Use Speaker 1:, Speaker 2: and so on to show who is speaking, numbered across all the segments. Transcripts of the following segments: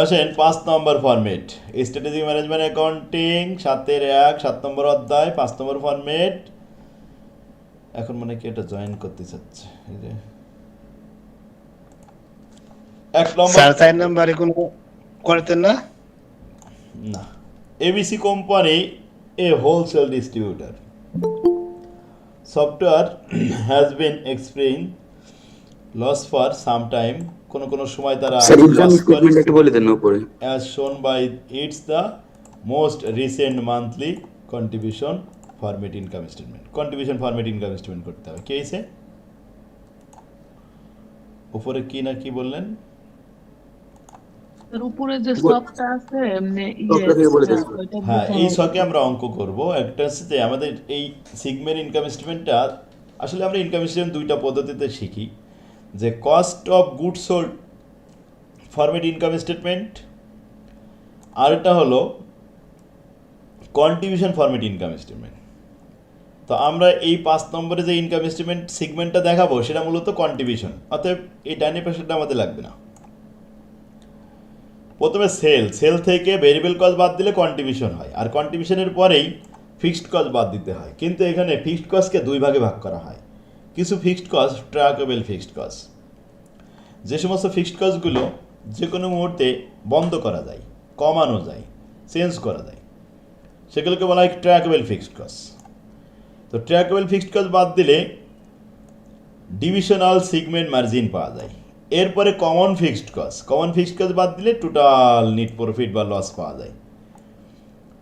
Speaker 1: আসেন পাঁচ নম্বর ফরম্যাট স্ট্র্যাটেজিক ম্যানেজমেন্ট অ্যাকাউন্টিং সাতের এক সাত নম্বর অধ্যায় পাঁচ নম্বর ফরম্যাট এখন মানে কি এটা জয়েন করতে চাচ্ছে। এই যে। এক নম্বর
Speaker 2: চার নাম্বারে কোনো করতেন না?
Speaker 1: না। ABC company a wholesale distributor software has been explain loss for some time কোনো কোনো সময় তারা
Speaker 3: income. Statement
Speaker 1: shown by it's the most recent monthly contribution format income statement contribution format income statement করতে হবে। কে এসে? উপরে কি না কি বললেন?
Speaker 4: উপরে যে স্টকটা আছে এমনি
Speaker 3: স্টকটা থেকে বলে দেন।
Speaker 4: ওইটা
Speaker 1: হ্যাঁ এই। শখে আমরা অঙ্ক করব। একটা হচ্ছে যে আমাদের এই সিগমের ইনকাম স্টেটমেন্টটা আসলে আমরা ইনকাম স্টেটমেন্ট দুইটা পদ্ধতিতে শিখি। যে cost of good sold format income statement আর আরেকটা হলো কন্ট্রিবিউশন ফরমেট ইনকাম স্টেটমেন্ট তো আমরা এই পাঁচ নম্বরে যে ইনকাম স্টেটমেন্ট সিগমেন্টটা দেখাবো, সেটা মূলত কন্ট্রিবিউশন অতএব এই ডাইনে পাশেরটা আমাদের লাগবে না। প্রথমে সেল সেল থেকে ভেরিয়েবল কস্ট বাদ দিলে কন্ট্রিবিউশন হয়। আর কন্ট্রিবিউশনের পরেই ফিক্সড কস্ট বাদ দিতে হয়। কিন্তু এখানে ফিক্সড কস্টকে দুই ভাগে ভাগ করা হয়। কিছু fixed cost traceable fixed cost যে সমস্ত ফিক্সড কস্টগুলো যে কোনো মুহূর্তে বন্ধ করা যায়, কমানো যায় চেঞ্জ করা যায়, সেগুলোকে বলা হয় ট্র্যাকেবল ফিক্সড কস্ট তো ট্র্যাকেবল ফিক্সড কস্ট বাদ দিলে ডিভিশনাল সিগমেন্ট মার্জিন পাওয়া যায়। এরপরে common fixed cost common fixed cost বাদ দিলে টোটাল নিট প্রফিট বা লস পাওয়া যায়।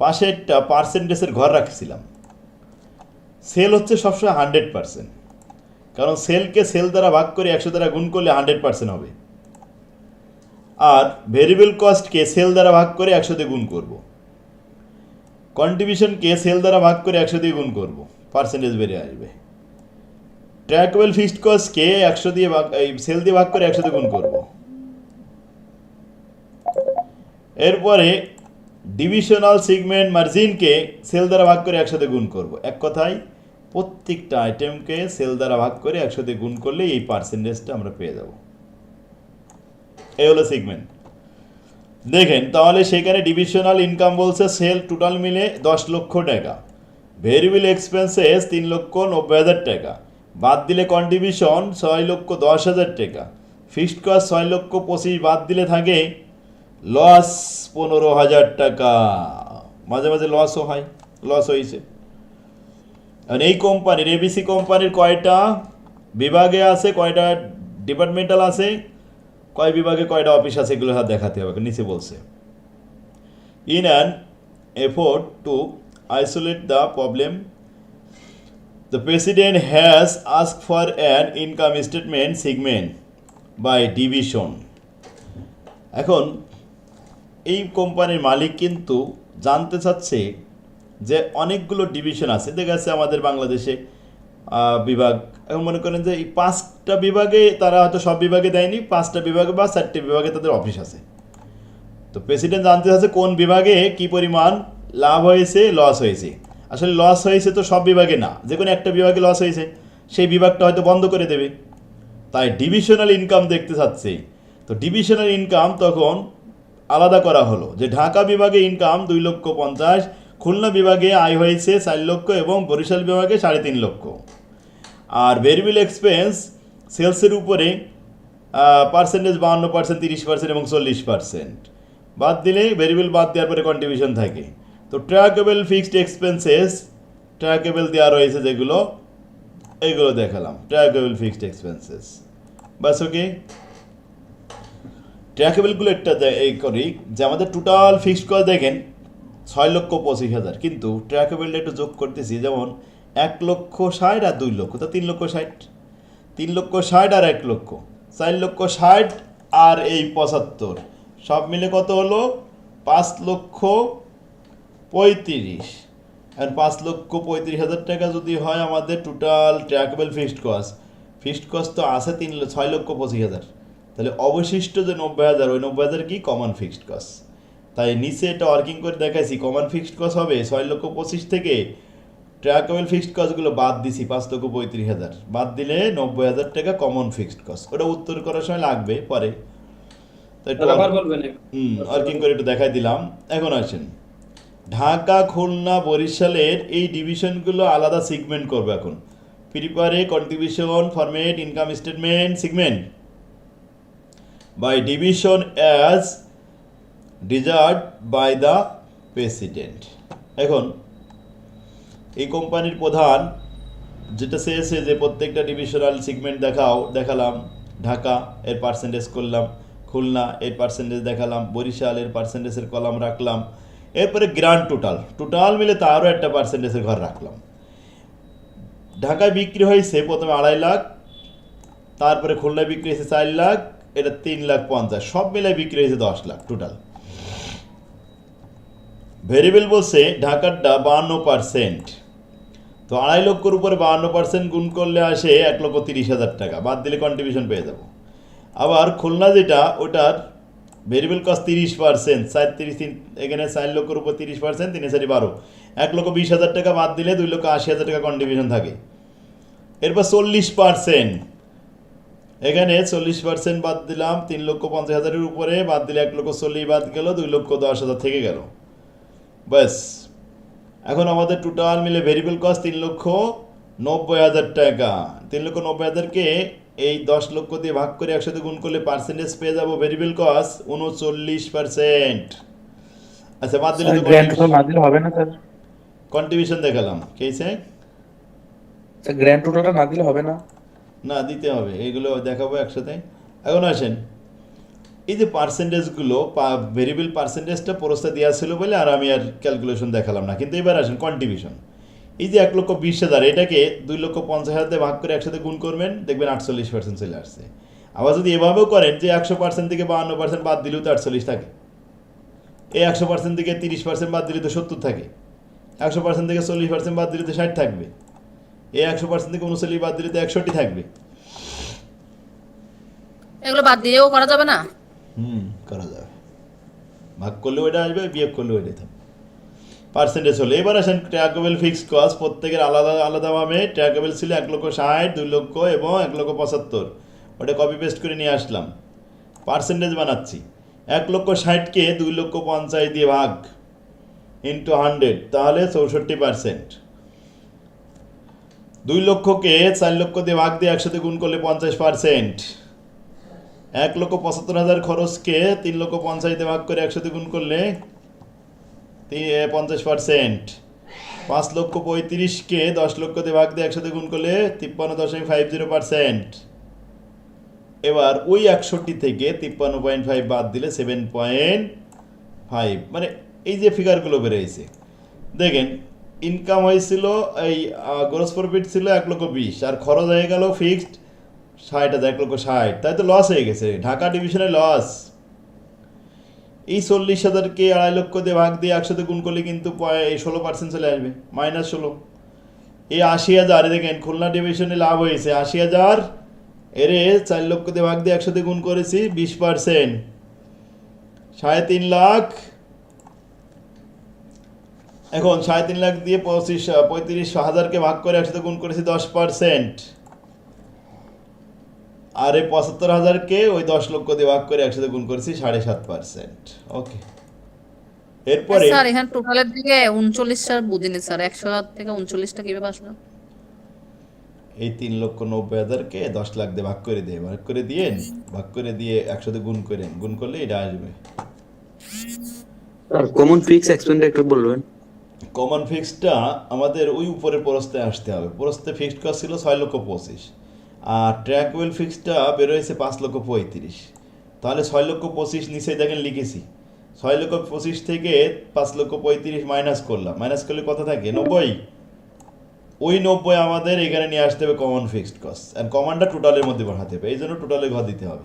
Speaker 1: পাশে একটা পার্সেন্টেজের ঘর রাখছিলাম। সেল হচ্ছে সবসময় হান্ড্রেড পার্সেন্ট কারণ সেলকে সেল দ্বারা ভাগ করে একশো দ্বারা গুণ করলে হান্ড্রেড পার্সেন্ট হবে। আর ভেরিয়েবল কস্টকে সেল দ্বারা ভাগ করে একশো দিয়ে গুণ করব। কন্ট্রিবিউশনকে সেল দ্বারা ভাগ করে একশো দিয়ে গুণ করব। পার্সেন্টেজ বেড়ে আসবে। ট্র্যাকেবল ফিক্সড কস্টকে একশো দিয়ে ভাগ সেল দিয়ে ভাগ করে একশো দিয়ে গুণ করব। এরপরে ডিভিশনাল সিগমেন্ট মার্জিনকে সেল দ্বারা ভাগ করে একসাথে গুণ করব। এক কথায় প্রত্যেকটা আইটেমকে সেল দ্বারা ভাগ করে একসাথে গুণ করলে এই পার্সেন্টেজটা আমরা পেয়ে যাব। এই হলো সিগমেন্ট দেখেন, তাহলে সেখানে ডিভিশনাল ইনকাম বলছে সেল টোটাল মিলে দশ লক্ষ টাকা। ভেরিয়েবল এক্সপেন্সেস তিন লক্ষ নব্বই হাজার টাকা। বাদ দিলে কন্ট্রিবিউশন ছয় লক্ষ দশ হাজার টাকা। ফিক্সড কস্ট ছয় লক্ষ পঁচিশ বাদ দিলে থাকে লস পনেরো হাজার টাকা। মাঝে মাঝে লসও হয় লস হয়েছে আর এই কোম্পানির এবিসি কোম্পানির কয়টা বিভাগে আছে, কয়টা ডিপার্টমেন্টাল আছে? কয় বিভাগে কয়টা অফিস আছে এগুলো হাত দেখাতে হবে, নিচে বলছে। In an effort to isolate the problem the president has ask for an income statement segment by division এখন, এই কোম্পানির মালিক কিন্তু জানতে চাচ্ছে যে অনেকগুলো ডিভিশন আছে। দেখা যাচ্ছে আমাদের বাংলাদেশে বিভাগ এখন মনে করেন যে এই পাঁচটা বিভাগে তারা হয়তো সব বিভাগে দেয়নি, পাঁচটা বিভাগে বা চারটে বিভাগে তাদের অফিস আছে। তো প্রেসিডেন্ট জানতে চাচ্ছে কোন বিভাগে কি পরিমাণ লাভ হয়েছে লস হয়েছে। আসলে লস হয়েছে তো সব বিভাগে না, যে কোনো একটা বিভাগে লস হয়েছে, সেই বিভাগটা হয়তো বন্ধ করে দেবে। তাই ডিভিশনাল ইনকাম দেখতে চাচ্ছে। তো ডিভিশনাল ইনকাম তখন আলাদা করা হলো, যে ঢাকা বিভাগে ইনকাম দুই লক্ষ পঞ্চাশ খুলনা বিভাগে আয় হয়েছে চার লক্ষ এবং বরিশাল বিভাগে সাড়ে তিন লক্ষ। আর ভেরিয়েবল এক্সপেন্স সেলসের উপরে পার্সেন্টেজ বাহান্ন পার্সেন্ট তিরিশ পার্সেন্ট এবং চল্লিশ পার্সেন্ট বাদ দিলে ভেরিয়েবল বাদ দেওয়ার পরে কন্ট্রিবিউশন থাকে। তো ট্র্যাকেবল ফিক্সড এক্সপেন্সেস ট্র্যাকেবল দেওয়া রয়েছে যেগুলো এইগুলো দেখালাম। ট্র্যাকেবল ফিক্সড এক্সপেন্সেস বাস ওকে। ট্র্যাকেবলগুলো একটা এই করি। যে আমাদের টোটাল ফিক্সড কস্ট দেখেন ছয় লক্ষ পঁচিশ হাজার। কিন্তু ট্র্যাকেবলটা একটু যোগ করতেছি, যেমন এক লক্ষ ষাট আর দুই লক্ষ, তো তিন লক্ষ ষাট। তিন লক্ষ ষাট আর এক লক্ষ, চার লক্ষ ষাট আর এই পঁচাত্তর। সব মিলে কত হলো? পাঁচ লক্ষ পঁয়ত্রিশ। আর পাঁচ লক্ষ পঁয়ত্রিশ হাজার টাকা যদি হয় আমাদের total traceable fixed cost fixed cost তো আছে তিন ছয় লক্ষ পঁচিশ হাজার। তাহলে অবশিষ্ট যে নব্বই হাজার, ওই নব্বই হাজার কি? কমন ফিক্সড কস্ট তাই নিচে এটা ওয়ার্কিং করে দেখাইছি কমন ফিক্সড কস্ট হবে ছয় লক্ষ পঁচিশ থেকে। ট্র্যাকেবল ফিক্সড কস্টগুলো বাদ দিছি পাঁচ লক্ষ পঁয়ত্রিশ হাজার। বাদ দিলে নব্বই হাজার টাকা কমন ফিক্সড কস্ট ওটা উত্তর করার সময় লাগবে পরে। তো একটু। হুম ওয়ার্কিং করে একটু দেখাই দিলাম। এখন আসেন। ঢাকা খুলনা বরিশালের এই ডিভিশনগুলো আলাদা সিগমেন্ট করবে এখন। Prepare contribution format income statement segment by division as desired by the president. এখন, এই কোম্পানির প্রধান যেটা চেয়েছে যে প্রত্যেকটা ডিভিশনাল সিগমেন্ট দেখাও, দেখালাম, ঢাকা, এর পার্সেন্টেজ করলাম, খুলনা, এর পার্সেন্টেজ দেখালাম, বরিশাল, এর পার্সেন্টেজের কলাম রাখলাম, এরপরে গ্র্যান্ড টোটাল টোটাল মিলে তারও একটা পার্সেন্টেজের ঘর রাখলাম। ঢাকায় বিক্রি হয়েছে প্রথমে আড়াই লাখ, তারপরে খুলনায় বিক্রি হয়েছে চার লাখ, এটা তিন লাখ পঞ্চাশ, সব মিলে বিক্রি হয়েছে দশ লাখ টোটাল ভেরিয়েবল বলছে ঢাকারটা বাহান্ন পার্সেন্ট। তো আড়াই লক্ষর উপরে বাহান্ন পার্সেন্ট গুণ করলে আসে এক লক্ষ তিরিশ হাজার টাকা। বাদ দিলে কন্ট্রিবিউশন পেয়ে যাব। আবার খুলনা যেটা, ওটার ভেরিয়েবল কস্ট তিরিশ পার্সেন্ট চার তিরিশ তিন, এখানে চার লক্ষর উপর তিরিশ পার্সেন্ট, তিন চারি বারো। এক লক্ষ বিশ হাজার টাকা বাদ দিলে দুই লক্ষ আশি হাজার টাকা কন্ট্রিবিউশন থাকে। এরপর চল্লিশ পার্সেন্ট। এখানে চল্লিশ পার্সেন্ট বাদ দিলাম, তিন লক্ষ পঞ্চাশ হাজারের উপরে, বাদ দিলে এক লক্ষ চল্লিশ বাদ গেল, দুই লক্ষ দশ হাজার থেকে গেল। ব্যাস। এখন আমাদের টোটাল মিলে ভেরিয়েবল কস্ট তিন লক্ষ নব্বই হাজার টাকা। তিন লক্ষ নব্বই হাজারকে এই দশ লক্ষ দিয়ে ভাগ করে একসাথে গুণ করলে পার্সেন্টেজ পেয়ে যাব ভেরিয়েবল কস্ট উনচল্লিশ পার্সেন্ট আচ্ছা বাদ দিলে
Speaker 4: হবে না স্যার
Speaker 1: কন্ট্রিবিউশন দেখালাম। কে স্যার
Speaker 4: স্যার গ্র্যান্ড টোটালটা না দিলে হবে না?
Speaker 1: না দিতে হবে। এগুলো দেখাবো একসাথে। এখন আসেন। এই যে পার্সেন্টেজগুলো ভেরিয়েবল পার্সেন্টেজটা প্রস্তাব দেওয়া ছিল বলে আর আমি আর ক্যালকুলেশন দেখালাম না। কিন্তু এবার আসেন কন্ট্রিবিউশন এই যে এক লক্ষ বিশ হাজার, এটাকে দুই লক্ষ পঞ্চাশ হাজার ভাগ করে একসাথে গুণ করবেন, দেখবেন আটচল্লিশ পার্সেন্ট চলে আসছে। আবার যদি এভাবেও করেন যে একশো পার্সেন্ট থেকে বাহান্ন পার্সেন্ট বাদ দিলেও তো আটচল্লিশ থাকে। এই একশো পার্সেন্ট থেকে তিরিশ পার্সেন্ট বাদ দিলে তো সত্তর থাকে। একশো পার্সেন্ট থেকে চল্লিশ পার্সেন্ট বাদ দিলে তো ষাট থাকবে। এই একশো পার্সেন্ট থেকে উনচল্লিশ বাদ দিলে তো একষট্টি থাকবে।
Speaker 5: এগুলো বাদ দিয়েও করা যাবে না?
Speaker 1: হুম, করা যাবে। ভাগ করলে ওইটা আসবে, বিয়োগ করলে ওইটাই থাকবে। পার্সেন্টেজ হলো। এবার আসেন ট্র্যাকেবল ফিক্সড কস্ট প্রত্যেকের আলাদা আলাদাভাবে ট্র্যাকেবল ছিল এক লক্ষ ষাট, দুই লক্ষ এবং এক লক্ষ পঁচাত্তর। ওটা কপি পেস্ট করে নিয়ে আসলাম। পার্সেন্টেজ বানাচ্ছি। এক লক্ষ ষাটকে দুই লক্ষ পঞ্চাশ দিয়ে ভাগ ইন্টু হান্ড্রেড তাহলে চৌষট্টি পার্সেন্ট দুই লক্ষকে চার লক্ষ দিয়ে ভাগ দিয়ে একসাথে গুণ করলে পঞ্চাশ পার্সেন্ট এক লক্ষ পঁচাত্তর হাজার খরচকে তিন লক্ষ পঞ্চাশতে ভাগ করে একসাথে গুণ করলে পঞ্চাশ পার্সেন্ট। পাঁচ লক্ষ পঁয়ত্রিশকে দশ লক্ষতে ভাগ দিয়ে একসাথে গুণ করলে তিপ্পান্ন দশমিক ফাইভ জিরো পার্সেন্ট। এবার ওই একষট্টি থেকে তিপ্পান্ন পয়েন্ট ফাইভ বাদ দিলে সেভেন পয়েন্ট ফাইভ। মানে এই যে ফিগারগুলো বেরিয়েছে, দেখেন ইনকাম হয়েছিল এই গ্রোস প্রফিট ছিল এক লক্ষ বিশ, আর খরচ হয়ে গেল ফিক্সড ষাট হাজার, এক লক্ষ ষাট। তাই তো লস হয়ে গেছে। ঢাকা ডিভিশনে লস এই চল্লিশ হাজারকে আড়াই লক্ষ দিয়ে ভাগ দিয়ে একসাথে গুণ করলে কিন্তু ষোলো পার্সেন্ট চলে আসবে। মাইনাস ষোলো। এই আশি হাজার দেখেন, খুলনা ডিভিশনে লাভ হয়েছে। আশি হাজার, এরে চার লক্ষ দিয়ে ভাগ দিয়ে একসাথে গুণ করেছি, বিশ পার্সেন্ট সাড়ে তিন লাখ। এখন সাড়ে তিন লাখ দিয়ে পঁচিশ, পঁয়ত্রিশ হাজারকে ভাগ করে একসাথে গুণ করেছি, দশ পার্সেন্ট আর এই পঁচাত্তর হাজারকে ওই দশ লক্ষ দিয়ে ভাগ করে একসাথে গুণ করেছি সাড়ে সাত পার্সেন্ট। ওকে। এরপরে
Speaker 5: স্যার এখানে টোটালের দিকে উনচল্লিশটা বুঝিনি স্যার একশো থেকে উনচল্লিশটা কীভাবে আসলো?
Speaker 1: এই তিন লক্ষ নব্বই হাজারকে দশ লাখ দিয়ে ভাগ করে দিয়ে ভাগ করে দিয়ে ভাগ করে দিয়ে একসাথে গুণ করেন গুণ করলে এটা আসবে।
Speaker 6: কমন ফিক্স এক্সপেন্ড একটু বলবেন।
Speaker 1: কমন ফিক্সডটা আমাদের ওই উপরে প্রস্তে আসতে হবে। প্রস্তে ফিক্সড কস্ট ছিল ছয় লক্ষ পঁচিশ। আর ট্র্যাকওয়েল ফিক্সডটা বেরোয়েছে পাঁচ লক্ষ পঁয়ত্রিশ। তাহলে ছয় লক্ষ পঁচিশ নিচে দেখেন লিখেছি। ছয় লক্ষ পঁচিশ থেকে পাঁচ লক্ষ পঁয়ত্রিশ মাইনাস করলাম। মাইনাস করলে কত থাকে? নব্বই। ওই নব্বই আমাদের এখানে নিয়ে আসতে হবে common fixed cost and commander টোটালের মধ্যে বসাতে হবে। এই জন্য টোটালে ঘর দিতে হবে।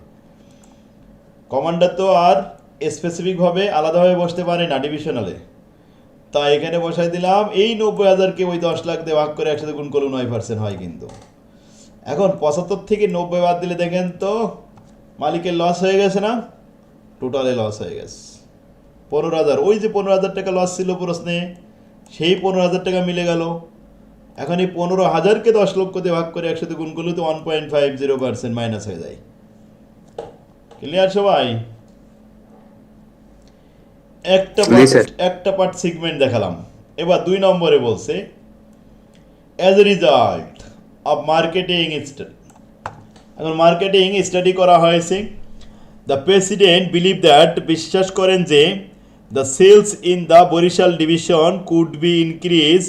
Speaker 1: কমান্ডার তো আর স্পেসিফিকভাবে আলাদাভাবে বসতে পারে না ডিভিশনালে তা এখানে বসাই দিলাম, এই নব্বই হাজারকে ওই দশ লাখ দিয়ে ভাগ করে একসাথে গুণ করলে নয় পার্সেন্ট হয় কিন্তু। এখন পঁচাত্তর থেকে নব্বই বাদ দিলে দেখেন তো মালিকের লস হয়ে গেছে না? টোটালে লস হয়ে গেছে। পনেরো হাজার। ওই যে পনেরো হাজার টাকা লস ছিল প্রশ্নে সেই পনেরো হাজার টাকা মিলে গেল। এখন এই পনেরো হাজারকে দশ লক্ষ দিয়ে ভাগ করে একসাথে গুণ করলে তো one point five zero percent minus হয়ে যায়। ক্লিয়ার সবাই? একটা। একটা পার্ট সেগমেন্ট দেখালাম। এবার দুই নম্বরে বলছে as a result of marketing study এখন মার্কেটিং স্টাডি করা হয়েছে। দ্য প্রেসিডেন্ট বিলিভ দ্যাট বিশ্বাস করেন যে the sales in the Barisal division could be increase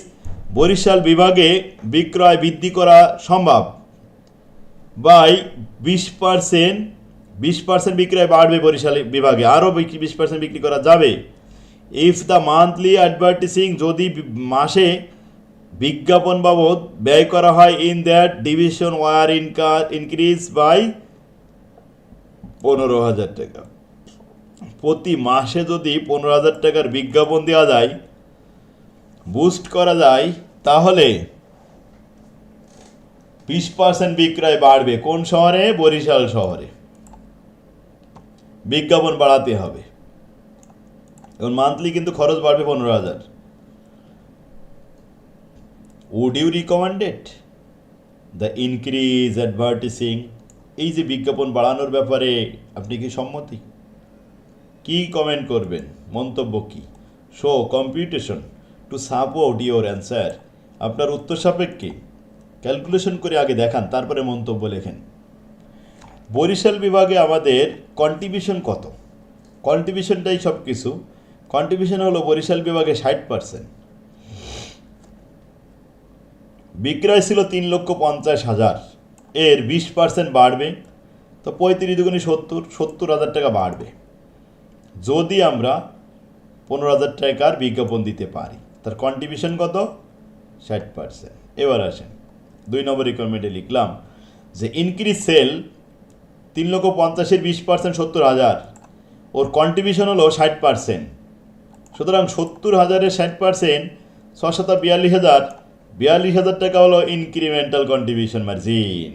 Speaker 1: Barisal বিভাগে বিক্রয় বৃদ্ধি করা সম্ভব। বাই বিশ পার্সেন্ট বিশ পার্সেন্ট বিক্রয় বাড়বে বরিশাল বিভাগে, আরও বিশ পার্সেন্ট বিক্রি করা যাবে। ইফ দ্য মান্থলি অ্যাডভার্টিসিং যদি মাসে বিজ্ঞাপন বাবদ ব্যয় করা হয় ইন দ্যাট ডিভিশন ওয়ার ইনকার ইনক্রিজ বাই পনেরো হাজার টাকা। প্রতি মাসে যদি পনেরো হাজার টাকার বিজ্ঞাপন দেওয়া যায় বুস্ট করা যায়, তাহলে বিশ পার্সেন্ট বিক্রয় বাড়বে। কোন শহরে? বরিশাল শহরে। বিজ্ঞাপন বাড়াতে হবে। এখন মান্থলি কিন্তু খরচ বাড়বে পনেরো হাজার। Would you recommended the increase advertising এই যে বিজ্ঞাপন বাড়ানোর ব্যাপারে আপনি কি সম্মতি? কি কমেন্ট করবেন? মন্তব্য কি? Show computation to support your answer আপনার উত্তর সাপেক্ষে ক্যালকুলেশন করে আগে দেখান, তারপরে মন্তব্য লেখেন। বরিশাল বিভাগে আমাদের কন্ট্রিবিউশন কত? কন্ট্রিবিউশনটাই সব কিছু কন্ট্রিবিউশন হলো বরিশাল বিভাগে ষাট পার্সেন্ট বিক্রয় ছিল তিন লক্ষ পঞ্চাশ হাজার। এর বিশ পার্সেন্ট বাড়বে, তো পঁয়ত্রিশ দুগুণে সত্তর সত্তর হাজার টাকা বাড়বে। যদি আমরা পনেরো হাজার টাকার বিজ্ঞাপন দিতে পারি, তার কন্ট্রিবিউশন কত? ষাট পার্সেন্ট। এবার আসেন, দুই নম্বর রিকোয়ারমেন্টে লিখলাম যে ইনক্রিজ সেল তিন লক্ষ পঞ্চাশের বিশ পার্সেন্ট, সত্তর হাজার। ওর কন্ট্রিবিউশন হলো ষাট পার্সেন্ট। সুতরাং সত্তর হাজারের ষাট পার্সেন্ট, ছশত বিয়াল্লিশ হাজার বিয়াল্লিশ হাজার টাকা হলো ইনক্রিমেন্টাল কন্ট্রিবিউশন মার্জিন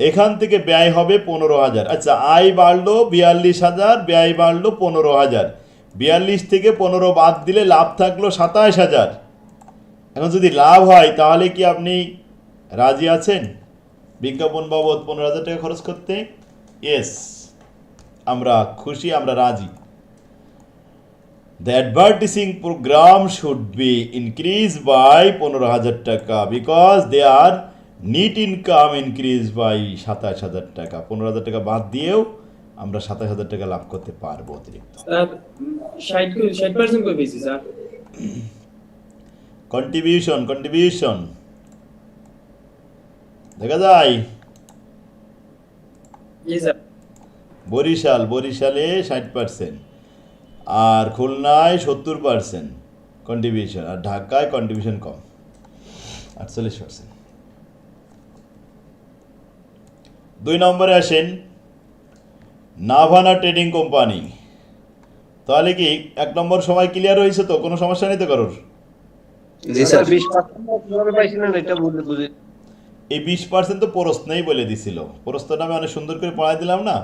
Speaker 1: এখান থেকে ব্যয় হবে পনেরো হাজার। আচ্ছা আয় বাড়লো বিয়াল্লিশ হাজার, ব্যয় বাড়লো পনেরো হাজার। বিয়াল্লিশ থেকে পনেরো বাদ দিলে লাভ থাকল সাতাশ হাজার। এখন যদি লাভ হয়, তাহলে কি আপনি রাজি আছেন? বিজ্ঞাপন বাবদ পনেরো হাজার টাকা খরচ করতে? ইয়েস আমরা খুশি, আমরা রাজি। The advertising program should be increased by পনেরো হাজার টাকা because they are net income increase by সাতাশ হাজার টাকা। পনেরো হাজার টাকা বাদ দিয়েও আমরা সাতাশ হাজার টাকা লাভ করতে পারব অতিরিক্ত। কন্ট্রিবিউশন কন্ট্রিবিউশন দেখা যায়? বরিশাল বরিশালে ষাট পার্সেন্ট আর খুলনায় সত্তর পার্সেন্ট কন্ট্রিবিউশন আর ঢাকায় কন্ট্রিবিউশন কম। আটচল্লিশ পার্সেন্ট দুই নম্বরে আসেন নাভানা ট্রেডিং কোম্পানি। তাহলে কি এক নম্বর সময় ক্লিয়ার হয়েছে তো? কোনো সমস্যা নেই তো কারোর? এই বিশ পার্সেন্ট তো প্রশ্নই বলে দিছিল। প্রশ্নটা আমি অনেক সুন্দর করে পড়াই দিলাম না।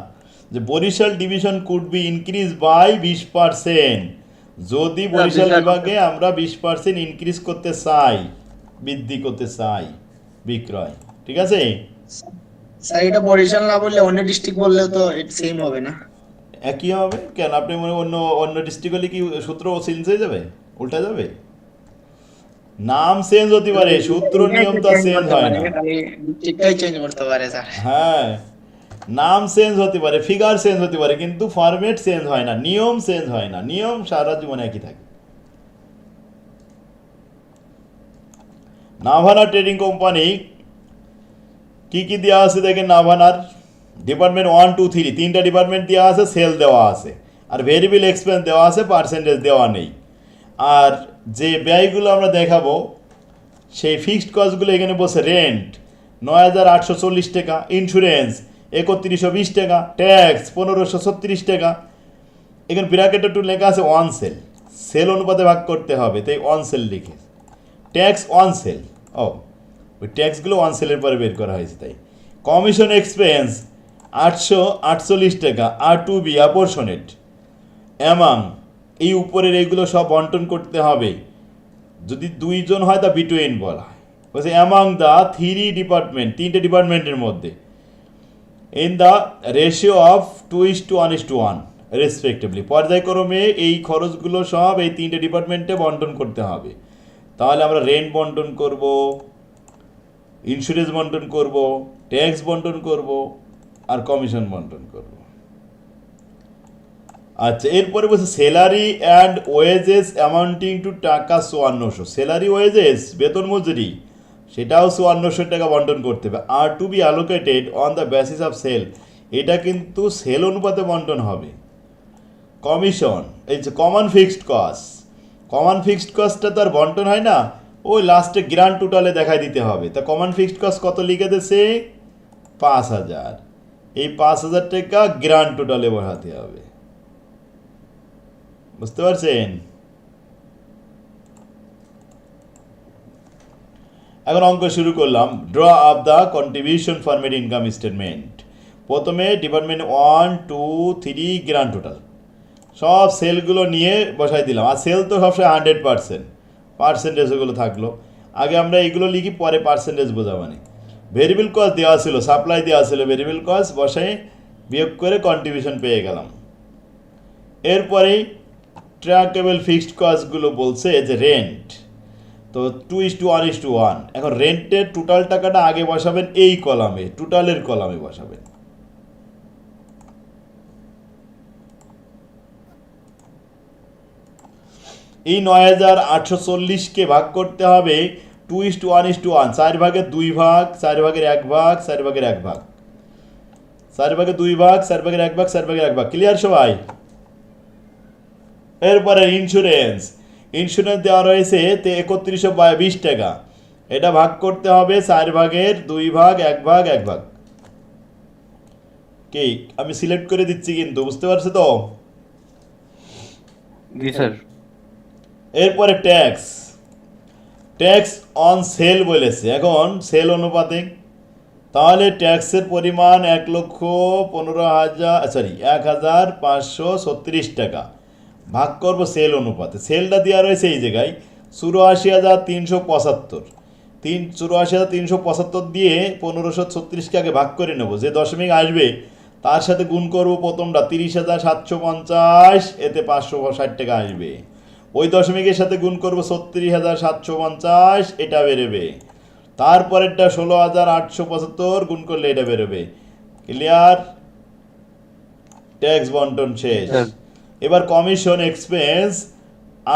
Speaker 1: যে Barisal division could be increase by বিশ পার্সেন্ট যদি বরিশাল বিভাগে আমরা বিশ পার্সেন্ট ইনক্রিজ করতে চাই বৃদ্ধি করতে চাই বিক্রয় ঠিক আছে?
Speaker 7: স্যার এটা বরিশাল না বললে অন্য ডিস্ট্রিক্ট বললেও তো সেম হবে না।
Speaker 1: একই হবে? কেন? আপনি মনে অন্য অন্য ডিস্ট্রিক্ট হলে কি সূত্র চেঞ্জ হয়ে যাবে? উল্টা যাবে? নাম চেঞ্জ হতে পারে সূত্র নিয়ম তো চেঞ্জ হয় না।
Speaker 7: ডিস্ট্রিক্টটাই চেঞ্জ করতে পারে স্যার।
Speaker 1: হ্যাঁ। নাম চেঞ্জ হতে পারে ফিগার চেঞ্জ হতে পারে, কিন্তু ফরম্যাট চেঞ্জ হয় না, নিয়ম চেঞ্জ হয় না, নিয়ম সারা জীবন একই থাকে। নাভানা ট্রেডিং কোম্পানি কি কি দেওয়া আছে দেখেন নাভানার ডিপার্টমেন্ট ওয়ান টু থ্রি তিনটা ডিপার্টমেন্ট দেওয়া আছে সেল দেওয়া আছে, আর ভেরিয়েবল এক্সপেন্স দেওয়া আছে পার্সেন্টেজ দেওয়া নেই। আর যে ব্যয়গুলো আমরা দেখাবো, সেই ফিক্সড কস্টগুলো এখানে বসে রেন্ট নয় হাজার আটশো চল্লিশ টাকা ইন্স্যুরেন্স একত্রিশশো বিশ টাকা ট্যাক্স পনেরোশো ছত্রিশ টাকা। এখানে ব্র্যাকেটে একটু লেখা আছে ওয়ান সেল সেল অনুপাতে ভাগ করতে হবে, তাই ওয়ান সেল লিখে। ট্যাক্স ওয়ান সেল ও, ওই ট্যাক্সগুলো ওয়ান সেলের পরে বের করা হয়েছে তাই। কমিশন এক্সপেন্স আটশো আটচল্লিশ টাকা আর টু বি অ্যাপোর্শনেট অ্যামাং এই উপরের এইগুলো সব বন্টন করতে হবে। যদি দুইজন হয় তা বিটুইন বলা হয়। বলছে অ্যামাং দ্য থ্রি ডিপার্টমেন্ট তিনটে ডিপার্টমেন্টের মধ্যে। In the ratio of two is two one is two one respectively পর্যায়ক্রমে এই খরচগুলো সব এই তিনটে ডিপার্টমেন্টে বন্টন করতে হবে। তাহলে আমরা রেন্ট বন্টন করব ইন্স্যুরেন্স বন্টন করব ট্যাক্স বন্টন করব, আর কমিশন বন্টন করব। আচ্ছা এরপরে বলছে salary and wages amounting to টাকা চুয়ান্নশো। স্যালারি ওয়েজেস বেতন, মজুরি। সেটাও চুয়ান্নশো টাকা বন্টন করতে হবে। Are to be allocated on the basis of sale এটা কিন্তু সেল অনুপাতে বন্টন হবে। কমিশন এই যে common fixed cost common fixed কস্টটা তো আর বন্টন হয় না, ওই লাস্টে গ্র্যান্ড টোটালে দেখাই দিতে হবে। তা কমন ফিক্সড কস্ট কত লিখে দিয়েছে? পাঁচ হাজার। এই পাঁচ হাজার টাকা গ্র্যান্ড টোটালে বসাতে হবে। বুঝতে পারছেন? এখন অঙ্ক শুরু করলাম। Draw up the contribution format income statement প্রথমে department one two three grand total সব সেলগুলো নিয়ে বসাই দিলাম। আর সেল তো সবসময় হান্ড্রেড পার্সেন্ট পার্সেন্টেজ ওগুলো থাকল। আগে আমরা এগুলো লিখি, পরে পার্সেন্টেজ বোঝাবানি ভেরিয়েবল কস্ট দেওয়া ছিল সাপ্লাই দেওয়া ছিল ভেরিয়েবল কস্ট বসাই বিয়োগ করে কন্ট্রিবিউশন পেয়ে গেলাম। এরপরে ট্র্যাকেবল ফিক্সড কস্টগুলো বলছে যে রেন্ট তো two is two one is two one এখন রেন্টের টোটাল টাকাটা আগে বসাবেন এই কলামে টোটালের কলামে বসাবেন। এই নয় হাজার আটশো চল্লিশকে ভাগ করতে হবে two is two one is two one চার ভাগের দুই ভাগ, চার ভাগের এক ভাগ, চার ভাগের এক ভাগ। চার ভাগের দুই ভাগ, চার ভাগের এক ভাগ, চার ভাগের এক ভাগ। ক্লিয়ার সবাই? এরপরে ইন্স্যুরেন্স ইন্স্যুরেন্স দেওয়া রয়েছে তে একত্রিশশো বিশ টাকা। এটা ভাগ করতে হবে চার ভাগের দুই ভাগ এক ভাগ এক ভাগ। কি আমি সিলেক্ট করে দিচ্ছি কিন্তু বুঝতে পারছ তো?
Speaker 4: জি স্যার।
Speaker 1: এরপরে ট্যাক্স ট্যাক্স অন সেল বলেছে। এখন সেল অনুপাতে তাহলে ট্যাক্সের পরিমাণ এক লক্ষ পনেরো হাজার সরি এক হাজার পাঁচশো ছত্রিশ টাকা। ভাগ করব সেল অনুপাতে। সেলটা দেওয়া রয়েছে এই জায়গায় চুরাশি হাজার তিনশো পঁচাত্তর। তিন, চুরাশি হাজার তিনশো পঁচাত্তর দিয়ে পনেরোশো ছত্রিশকে আগে ভাগ করে নেব। যে দশমিক আসবে, তার সাথে গুণ করব প্রথমটা। তিরিশ হাজার সাতশো পঞ্চাশ, এতে পাঁচশো ষাট টাকা আসবে। ওই দশমিকের সাথে গুণ করব ছত্রিশ হাজার সাতশো পঞ্চাশ, এটা বেরোবে। তারপরেরটা ষোলো হাজার আটশো পঁচাত্তর, গুণ করলে এটা বেরোবে। ক্লিয়ার ট্যাক্স বন্টন শেষ।
Speaker 4: স্যার।
Speaker 1: এবার কমিশন এক্সপেন্স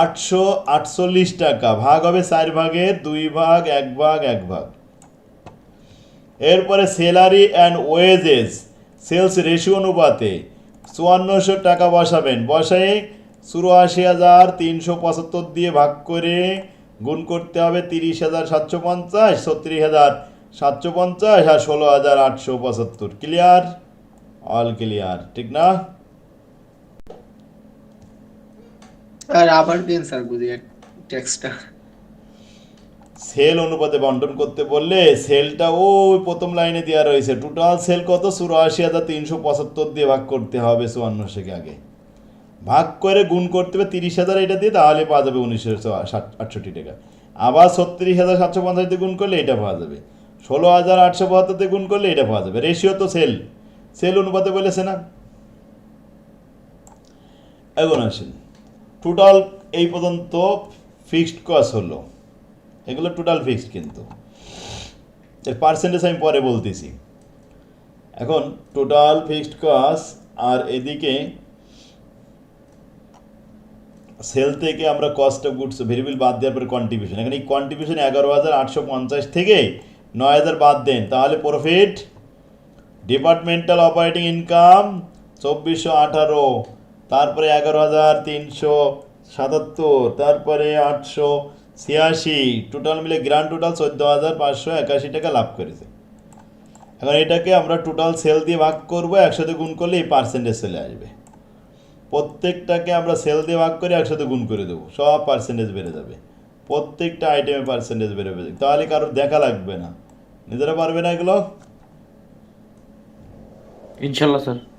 Speaker 1: আটশো আটচল্লিশ টাকা। ভাগ হবে চার ভাগের, দুই ভাগ, এক ভাগ এক ভাগ। এরপরে salary and wages sales ratio অনুপাতে চুয়ান্নশো টাকা বসাবেন। বসাই চুরাশি হাজার তিনশো পঁচাত্তর দিয়ে ভাগ করে গুণ করতে হবে তিরিশ হাজার সাতশো পঞ্চাশ, ছত্রিশ হাজার সাতশো পঞ্চাশ আর ষোলো হাজার আটশো পঁচাত্তর। ক্লিয়ার অল ক্লিয়ার ঠিক না?
Speaker 7: আর আবার দিন স্যার বুঝিয়ে টেক্সটটা
Speaker 1: সেল অনুপাতে বন্টন করতে বললে সেলটা ওই প্রথম লাইনে দেওয়া রয়েছে। টোটাল সেল কত? চুরাশি হাজার তিনশো পঁচাত্তর দিয়ে ভাগ করতে হবে চুয়ান্ন চুয়ান্নশোকে আগে। ভাগ করে গুণ করতে হবে তিরিশ হাজার এটা দিয়ে, তাহলে পাওয়া যাবে উনিশশো আটষট্টি টাকা। আবার ছত্রিশ হাজার সাতশো পঞ্চাশ দিয়ে গুণ করলে এটা পাওয়া যাবে। ষোলো হাজার আটশো বাহাত্তর গুণ করলে এটা পাওয়া যাবে। রেশিও তো সেল। সেল অনুপাতে বলেছে না? এখন আসেন। টোটাল এই পর্যন্ত ফিক্সড কস্ট হলো। এগুলো টোটাল ফিক্সড কিন্তু। এর পার্সেন্টেজ আমি পরে বলতেছি। এখন টোটাল ফিক্সড কস্ট আর এদিকে সেল থেকে আমরা কস্ট অফ গুডস ভেরিয়েবল বাদ দেওয়ার পরে কন্ট্রিবিউশন এখানে এই কন্ট্রিবিউশন এগারো হাজার আটশো পঞ্চাশ থেকে নয় হাজার বাদ দেন। তাহলে প্রফিট ডিপার্টমেন্টাল অপারেটিং ইনকাম চব্বিশশো আঠারো। তারপরে এগারো হাজার তিনশো সাতাত্তর, তারপরে আটশো ছিয়াশি। টোটাল মিলে গ্র্যান্ড টোটাল চোদ্দ হাজার পাঁচশো একাশি টাকা লাভ করেছে। এখন এটাকে আমরা টোটাল সেল দিয়ে ভাগ করব, একসাথে গুণ করলে এই পার্সেন্টেজ চলে আসবে। প্রত্যেকটাকে আমরা সেল দিয়ে ভাগ করে একসাথে গুণ করে দেবো, সব পার্সেন্টেজ বেড়ে যাবে। প্রত্যেকটা আইটেমে পার্সেন্টেজ বেড়ে যাবে। তাহলে কারোর দেখা লাগবে না। নিজেরা পারবে না এগুলো?
Speaker 4: ইনশাল্লাহ, স্যার।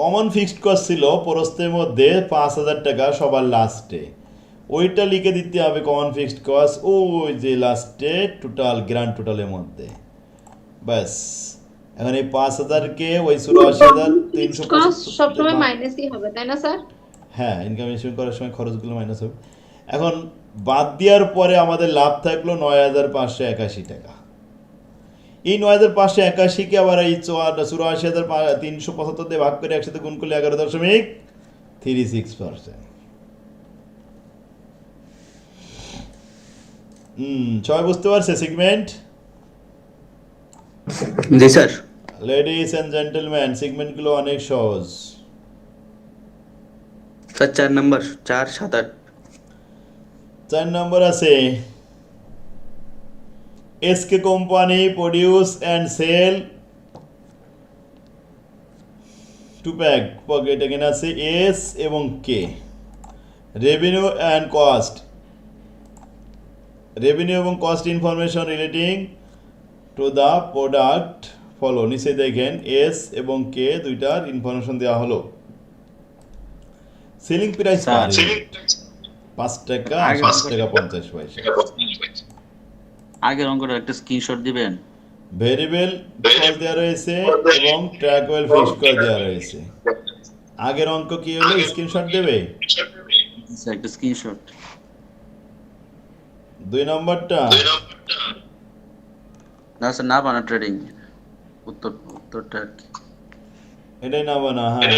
Speaker 1: কমন ফিক্সড কস্ট ছিল প্রস্তের মধ্যে পাঁচ হাজার টাকা সবার লাস্টে ওইটা লিখে দিতে হবে কমন ফিক্সড কস্ট ওই যে লাস্টে টোটাল গ্র্যান্ড টোটালের মধ্যে। ব্যাস এখন এই পাঁচ হাজারকে ওই চুরাশি হাজার তিনশো
Speaker 8: সবসময় মাইনাসই হবে তাই না স্যার?
Speaker 1: হ্যাঁ ইনকাম এস্টিমেট করার সময় খরচগুলো মাইনাস হবে। এখন বাদ দেওয়ার পরে আমাদের লাভ থাকল নয় হাজার পাঁচশো একাশি টাকা। এই নয় হাজার পাঁচশো একাশিকে আবার এই চুরাশি হাজার তিনশো পঁচাত্তর দিয়ে ভাগ করে একসাথে গুণ করলে এগারো দশমিক থ্রি সিক্স পার্সেন্ট হুম সবাই বুঝতে পারছে সেগমেন্ট
Speaker 6: জি স্যার।
Speaker 1: লেডিস অ্যান্ড জেন্টেলম্যান সেগমেন্টগুলো অনেক সহজ।
Speaker 6: স্যার চার নাম্বার চার সাত আট।
Speaker 1: চার নম্বর আছে SK company produce and sell two pack pocket এখানে আছে এস এবং K revenue and cost revenue এবং cost information relating to the product follow নিচে দেখেন এস এবং কে দুইটার ইনফরমেশন দেওয়া হলো। সেলিং প্রাইস পাঁচ টাকা পাঁচ টাকা পঞ্চাশ পয়সা।
Speaker 9: আগের অঙ্কটা একটা স্ক্রিনশট দিবেন?
Speaker 1: ভেরিয়েবল কল দেওয়া রয়েছে এবং ট্র্যাকওয়েল ফিক্স করে দেওয়া রয়েছে আগের অঙ্ক কি হলো? স্ক্রিনশট দেবে?
Speaker 9: স্যার একটা স্ক্রিনশট
Speaker 1: দুই নম্বরটা?
Speaker 9: না স্যার না বানা ট্রেডিং উত্তর উত্তরটা আর কি।
Speaker 1: এটাই না বানা হ্যাঁ।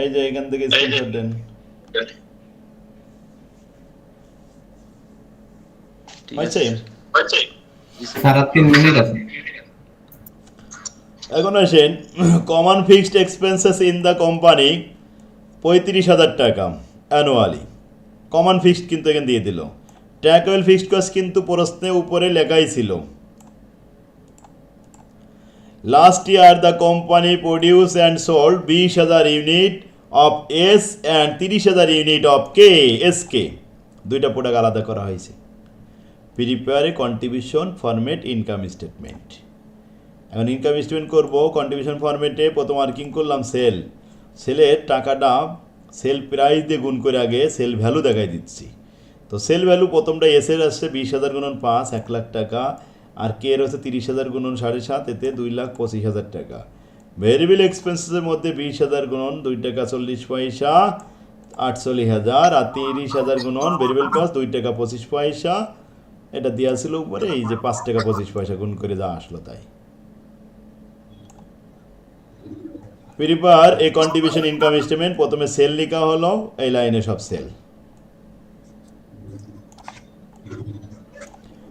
Speaker 1: এই যে এখান থেকে স্ক্রিনশট দেন।
Speaker 10: মিনিট আছে।
Speaker 1: এখন আসেন common fixed expenses in the company পঁয়ত্রিশ হাজার টাকা অ্যানুয়ালি কমন ফিক্সড কিন্তু এখানে দিয়ে দিল। ট্যাকওয়েল ফিক্সড কস্ট কিন্তু প্রশ্নে উপরে লেখাই ছিল। Last year the company produce and sold বিশ হাজার ইউনিট অফ এস অ্যান্ড তিরিশ হাজার unit of K S K দুইটা প্রোডাক্ট আলাদা করা হয়েছে। Prepare a contribution format income statement এখন ইনকাম স্টেটমেন্ট করব কন্ট্রিবিউশন ফরম্যাটে প্রথম মার্কিং করলাম সেল সেলের টাকাটা সেল প্রাইস দিয়ে গুণ করে আগে সেল ভ্যালু দেখাই দিচ্ছি। তো সেল ভ্যালু প্রথমটা এসের আসছে বিশ হাজার গুণন পাঁচ, এক লাখ টাকা। আর কে এর হচ্ছে তিরিশ হাজার গুণন সাড়ে সাত, এতে দুই লাখ পঁচিশ হাজার টাকা। ভেরিয়েবল এক্সপেন্সেসের মধ্যে বিশ হাজার গুণন, দুই টাকা চল্লিশ পয়সা, আটচল্লিশ হাজার। আর তিরিশ হাজার গুণন ভেরিয়েবল কস্ট দুই টাকা পঁচিশ পয়সা। এটা দেওয়া ছিল উপরে, এই যে পাঁচ টাকা পঁচিশ পয়সা গুণ করে যা আসলো তাই। Prepare a contribution income statement প্রথমে সেল লেখা হলো, এই লাইনে সব সেল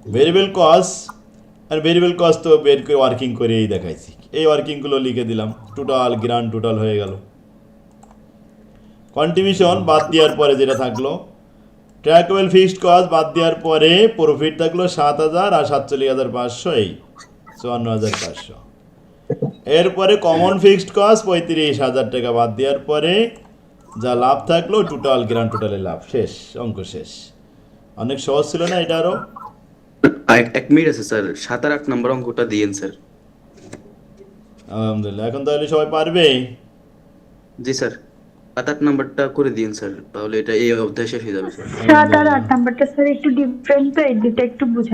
Speaker 1: ভেরিয়েবল কস্ট আর ভেরিয়েবল কস্ট তো বের করে ওয়ার্কিং করে এই দেখাইছি। এই ওয়ার্কিংগুলো লিখে দিলাম টোটাল গ্রান্ড টোটাল হয়ে গেল। কন্ট্রিবিউশন বাদ দেওয়ার পরে যেটা থাকল ট্র্যাকওয়েল ফিক্সড কস্ট বাদ দেওয়ার পরে প্রফিট থাকল সাত হাজার আর সাতচল্লিশ হাজার পাঁচশো এই চুয়ান্ন হাজার পাঁচশো। এরপরে কমন ফিক্সড কস্ট পঁয়ত্রিশ হাজার টাকা বাদ দেওয়ার পরে যা লাভ থাকল টোটাল গ্রান্ড টোটালে লাভ শেষ অঙ্ক শেষ। অনেক সহজ ছিল না এটা আরও
Speaker 6: এক এক মিনিট আছে স্যার সাত আর আট নম্বর অঙ্কটা দিয়েন স্যার।
Speaker 1: আলহামদুলিল্লাহ এখন তাহলে সবাই পারবে?
Speaker 6: জি স্যার। সাত আট নাম্বারটা করে দিন, স্যার, তাহলে এটা এই অধ্যায় শেষ হয়ে যাবে
Speaker 11: সাত আট নাম্বারটা, স্যার, একটু ডিফারেন্ট তো এটা একটু বুঝা